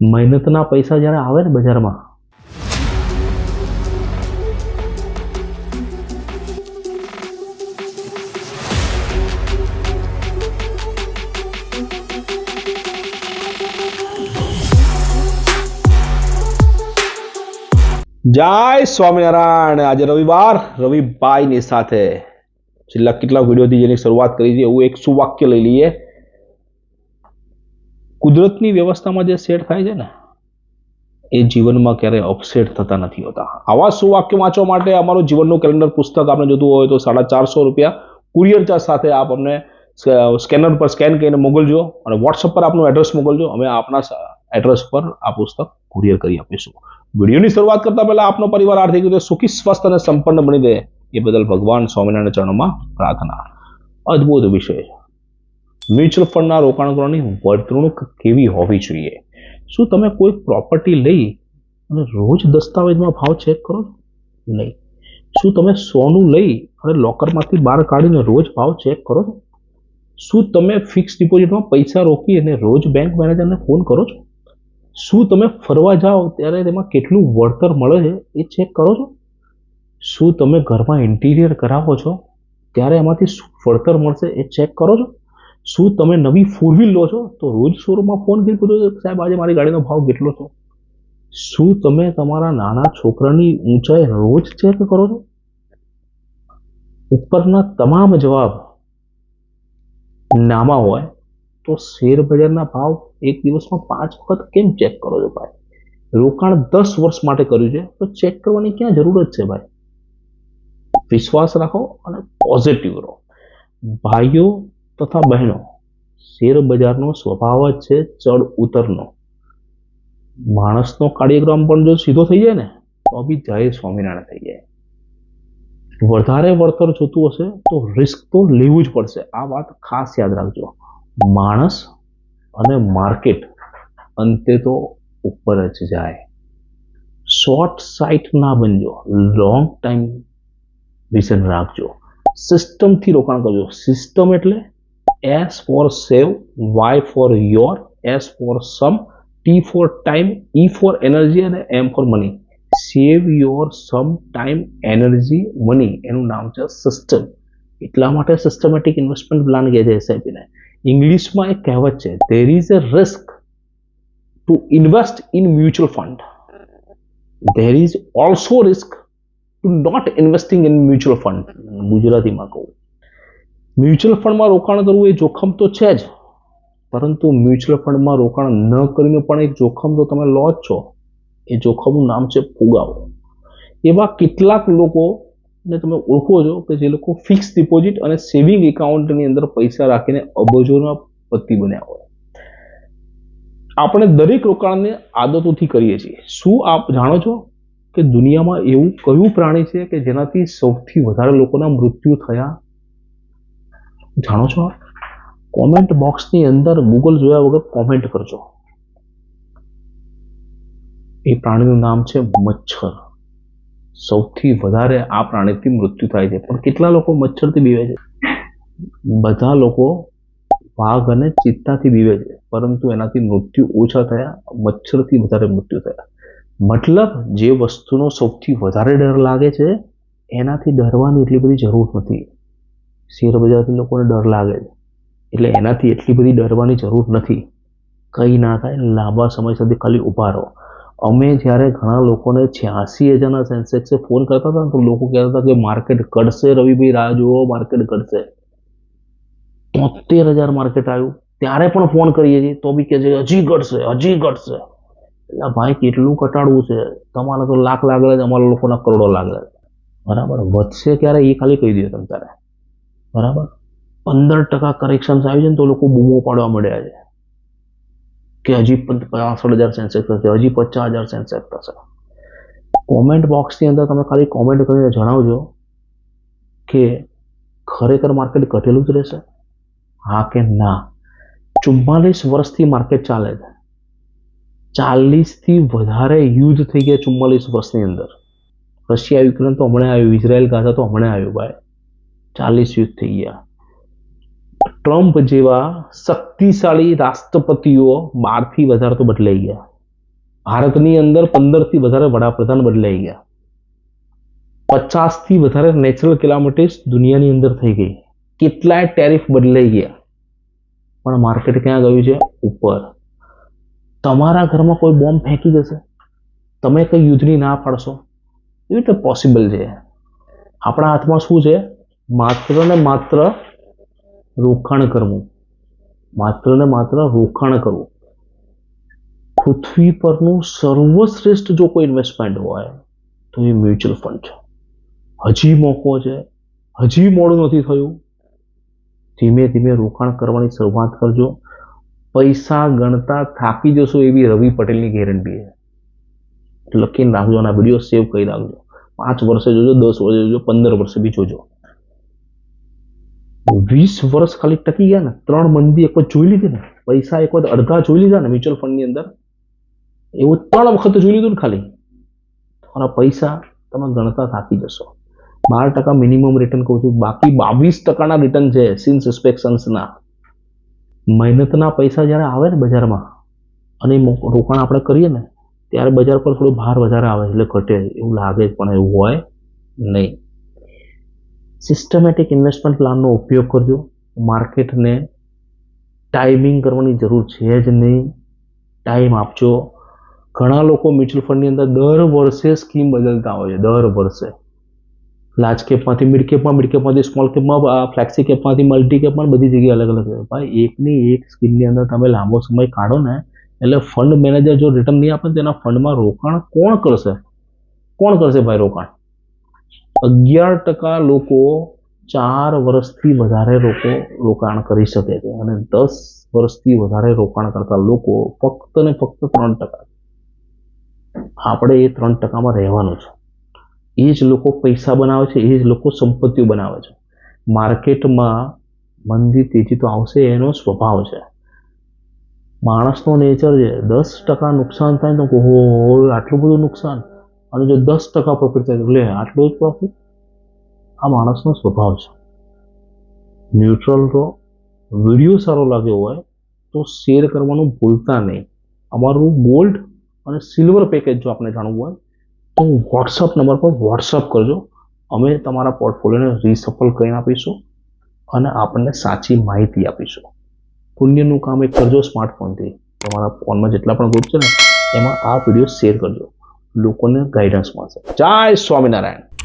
મહેનતના પૈસા જ્યારે આવે ને બજારમાં, જય સ્વામિનારાયણ. આજે રવિવાર રવિભાઈની સાથે છેલ્લા કેટલા વિડીયોથી જેની શરૂઆત કરી છે, એવું એક સુવાક્ય લઈ લઈએ. કુદરતની વ્યવસ્થામાં જે સેટ થાય છે ને, એ જીવનમાં ક્યારેય અપસેટ થતા નથી હોતા. આવા સુવાક્ય વાંચવા માટે અમારું જીવનનું કેલેન્ડર પુસ્તક આપણે જોતું હોય તો સાડા ચારસો રૂપિયા કુરિયર ચાર્જ સાથે આપ અમને સ્કેનર પર સ્કેન કરીને મોકલજો અને વોટ્સઅપ પર આપનું એડ્રેસ મોકલજો. અમે આપના એડ્રેસ પર આ પુસ્તક કુરિયર કરી આપીશું. વિડીયોની શરૂઆત કરતા પહેલા આપનો પરિવાર આર્થિક રીતે સુખી, સ્વસ્થ અને સંપન્ન બની રહે એ બદલ ભગવાન સ્વામિનારાયણ ચરણોમાં પ્રાર્થના. અદ્ભુત વિષય છે. મ્યુચ્યુઅલ ફંડના રોકાણકારોની વર્તણૂક કેવી હોવી જોઈએ? શું તમે કોઈ પ્રોપર્ટી લઈ અને રોજ દસ્તાવેજમાં ભાવ ચેક કરો નહીં. શું તમે સોનું લઈ અને લોકરમાંથી બહાર કાઢીને રોજ ભાવ ચેક કરો છો? શું તમે ફિક્સ ડિપોઝિટમાં પૈસા રોકી અને રોજ બેંક મેનેજરને ફોન કરો છો? શું તમે ફરવા જાઓ ત્યારે તેમાં કેટલું વળતર મળે છે એ ચેક કરો છો? શું તમે ઘરમાં ઇન્ટિરિયર કરાવો છો ત્યારે એમાંથી શું વળતર મળશે એ ચેક કરો છો? શું તમે નવી ફોર વ્હીલ લો છો? તો રોજ શોરૂમમાં ફોન કરી પૂછો સાહેબ, આજે મારી ગાડીનો ભાવ કેટલો છો? શું તમે તમારા નાના છોકરાની ઊંચાઈ રોજ ચેક કરો છો? ઉપરના તમામ જવાબ નામાં હોય. તો શેર બજારના ભાવ એક દિવસમાં પાંચ વખત કેમ ચેક કરો છો ભાઈ? રોકાણ દસ વર્ષ માટે કર્યું છે, તો ચેક કરવાની ક્યાં જરૂરત છે ભાઈ? વિશ્વાસ રાખો અને પોઝિટિવ રહો. ભાઈઓ તથા બહેનો, શેર બજારનો સ્વભાવ જ છે ચડ ઉતરનો. માણસનો કાર્યક્રમ પણ જો સીધો થઈ જાય ને, તો બી જય સ્વામિનારાયણ થઈ જાય. વધારે વળતર જોતું હશે, તો રિસ્ક તો લેવું જ પડશે. આ વાત ખાસ યાદ રાખજો. માણસ અને માર્કેટ અંતે તો ઉપર જ જાય. શોર્ટ સાઇટ ના બનજો. લોંગ ટાઈમ વિઝન રાખજો. સિસ્ટમથી રોકાણ કરજો. સિસ્ટમ એટલે S for save Y for your S for some T for time E for energy અને M for money save your some time energy money એનું નામ છે સિસ્ટમ એટલા માટે સિસ્ટમેટિક ઇન્વેસ્ટમેન્ટ પ્લાન કહે છે એસઆઈપીને ઇંગ્લિશમાં એક કહેવત છે there is a risk to invest in mutual fund there is also risk to not investing in mutual fund ગુજરાતીમાં કહું. મ્યુચ્યુઅલ ફંડમાં રોકાણ કરવું એ જોખમ તો છે જ. પરંતુ મ્યુચ્યુઅલ ફંડમાં રોકાણ ન કરીને પણ એક જોખમ તો તમે લો જ છો. એ જોખમનું નામ છે ફુગાવો. એવા કેટલાક લોકોને તમે ઓળખો છો કે જે લોકો ફિક્સ ડિપોઝિટ અને સેવિંગ એકાઉન્ટની અંદર પૈસા રાખીને અબજોના પતિ બન્યા હોય. આપણે દરેક રોકાણને આદતોથી કરીએ છીએ. શું આપ જાણો છો કે દુનિયામાં એવું કયું પ્રાણી છે કે જેનાથી સૌથી વધારે લોકોના મૃત્યુ થયા? જાણો છો કોમેન્ટ બોક્સની અંદર ગૂગલ જોયા વગર કોમેન્ટ કરજો. એ પ્રાણીનું નામ છે મચ્છર. સૌથી વધારે આ પ્રાણીથી મૃત્યુ થાય છે. પણ કેટલા લોકો મચ્છરથી બીવે છે? બધા લોકો વાઘ અને ચિત્તાથી બીવે છે. પરંતુ એનાથી મૃત્યુ ઓછા થયા, મચ્છરથી વધારે મૃત્યુ થયા. મતલબ જે વસ્તુનો સૌથી વધારે ડર લાગે છે, એનાથી ડરવાની એટલી બધી જરૂર નથી. શેર બજારથી લોકોને ડર લાગે છે. એટલે એનાથી એટલી બધી ડરવાની જરૂર નથી. કંઈ ના થાય, લાંબા સમય સુધી ખાલી ઊભા રહો. અમે જ્યારે ઘણા લોકોને છ્યાસી હજારના સેન્સેક્સે ફોન કરતા હતા ને, તો લોકો કહેતા હતા કે માર્કેટ ઘટશે, રવિભાઈ, રાહ જુઓ, માર્કેટ ઘટશે. તોતેર હજાર માર્કેટ આવ્યું. ત્યારે પણ ફોન કરીએ છીએ, તો બી કહે છે હજી ઘટશે હજી ઘટશે. એટલે ભાઈ કેટલું ઘટાડવું છે. તમારે તો લાખ લાગે છે, અમારા લોકોના કરોડો લાગે છે. બરાબર? વધશે ક્યારે એ ખાલી કહી દો તમે તારે. બરાબર? પંદર ટકા કરેક્શન્સ આવી છે ને તો લોકો બૂમો પાડવા મળ્યા છે. કે હજી પાસઠ હજાર સેન્સેક્સ થશે, હજી પચાસ હજાર સેન્સેક્સ થશે. કોમેન્ટ બોક્સની અંદર તમે ખાલી કોમેન્ટ કરીને જણાવજો કે ખરેખર માર્કેટ ઘટેલું જ રહેશે? હા કે ના? ચુમ્માલીસ વર્ષથી માર્કેટ ચાલે છે. ચાલીસથી વધારે યુદ્ધ થઈ ગયા ચુમ્માલીસ વર્ષની અંદર. રશિયા યુક્રેન તો હમણાં આવ્યું ઇઝરાયલ ગાઝા તો હમણાં આવ્યું, ભાઈ. ચાલીસ યુદ્ધ થઈ ગયા. ટ્રમ્પ જેવા શક્તિશાળી રાષ્ટ્રપતિઓ બારથી વધારે તો બદલાઈ ગયા. ભારતની અંદર પંદરથી વધારે વડાપ્રધાન બદલાઈ ગયા. પચાસથી વધારે નેચરલ કિલોમીટર્સ દુનિયાની અંદર થઈ ગઈ. કેટલાય ટેરિફ બદલાઈ ગયા. પણ માર્કેટ ક્યાં ગયું છે? ઉપર. તમારા ઘરમાં કોઈ બોમ્બ ફેંકી જશે તમે કઈ યુદ્ધની ના પાડશો? એવી રીતે પોસિબલ છે. આપણા હાથમાં શું છે? માત્ર ને માત્ર રોકાણ કરવું. માત્ર ને માત્ર રોકાણ કરવું. પૃથ્વી પરનું સર્વશ્રેષ્ઠ જો કોઈ ઇન્વેસ્ટમેન્ટ હોય, તો એ મ્યુચ્યુઅલ ફંડ છે. હજી મોકો છે. હજી મોડું નથી થયું. ધીમે ધીમે રોકાણ કરવાની શરૂઆત કરજો. પૈસા ગણતા થાકી જશો એવી રવિ પટેલની ગેરંટી છે. લખીને રાખજો અને વીડિયો સેવ કરી રાખજો. પાંચ વર્ષે જોજો, દસ વર્ષે જોજો, પંદર વર્ષે બી જોજો. વીસ વર્ષ ખાલી ટકી ગયા ને, ત્રણ મંદી એક વખત જોઈ લીધી ને, પૈસા એક વખત અડધા જોઈ લીધા ને મ્યુચ્યુઅલ ફંડની અંદર, એવું ત્રણ વખત જોઈ લીધું ને ખાલી. તમારા પૈસા તમે ગણતા થાકી જશો. બાર ટકા મિનિમમ રિટર્ન કહું છું, બાકી બાવીસ ટકાના રિટર્ન છે સિન સસ્પેક્શન્સના મહેનતના પૈસા જ્યારે આવે ને બજારમાં, અને રોકાણ આપણે કરીએ ને, ત્યારે બજાર પર થોડું ભાર વધારે આવે, એટલે ઘટે, એવું લાગે પણ એવું હોય નહીં. સિસ્ટમેટિક ઇન્વેસ્ટમેન્ટ પ્લાનનો ઉપયોગ કરજો. માર્કેટને ટાઈમિંગ કરવાની જરૂર છે જ નહીં. ટાઈમ આપજો. ઘણા લોકો મ્યુચ્યુઅલ ફંડની અંદર દર વર્ષે સ્કીમ બદલતા હોય છે, દર વર્ષે. લાર્જ કેપમાંથી મિડ કેપમાં મિડ કેપમાંથી સ્મોલ કેપમાં ફ્લેક્સી કેપમાંથી મલ્ટી કેપમાં બધી જગ્યાએ અલગ અલગ છે ભાઈ, એકની એક સ્કીમની અંદર તમે લાંબો સમય કાઢો ને, એટલે ફંડ મેનેજર જો રિટર્ન નહીં આપે તેના ફંડમાં રોકાણ કોણ કરશે? કોણ કરશે ભાઈ રોકાણ? અગિયાર ટકા લોકો ચાર વર્ષથી વધારે લોકો રોકાણ કરી શકે છે અને દસ વર્ષથી વધારે રોકાણ કરતા લોકો ફક્ત ને ફક્ત ત્રણ ટકા આપણે એ ત્રણ ટકામાં રહેવાનું છે. એ જ લોકો પૈસા બનાવે છે, એ જ લોકો સંપત્તિઓ બનાવે છે. માર્કેટમાં મંદી તેજી તો આવશે, એનો સ્વભાવ છે. માણસનો નેચર છે. દસ ટકા નુકસાન થાય તો કહો આટલું બધું નુકસાન. અને જો દસ ટકા પ્રોફિટ થાય તો લે, આટલું જ પ્રોફિટ આ માણસનો સ્વભાવ છે. ન્યુટ્રલ રહો વીડિયો સારો લાગ્યો હોય તો શેર કરવાનું ભૂલતા નહીં. અમારું ગોલ્ડ અને સિલ્વર પેકેજ જો આપણે જાણવું હોય, તો વોટ્સઅપ નંબર પર વોટ્સઅપ કરજો. અમે તમારા પોર્ટફોલિયોને રિસફલ કરીને આપીશું અને આપણને સાચી માહિતી આપીશું. પુણ્યનું કામ એક કરજો સ્માર્ટફોનથી તમારા ફોનમાં જેટલા પણ ગ્રુપ છે ને, એમાં આ વીડિયો શેર કરજો. લોકોને ગાઈડન્સ મળશે. જય સ્વામિનારાયણ.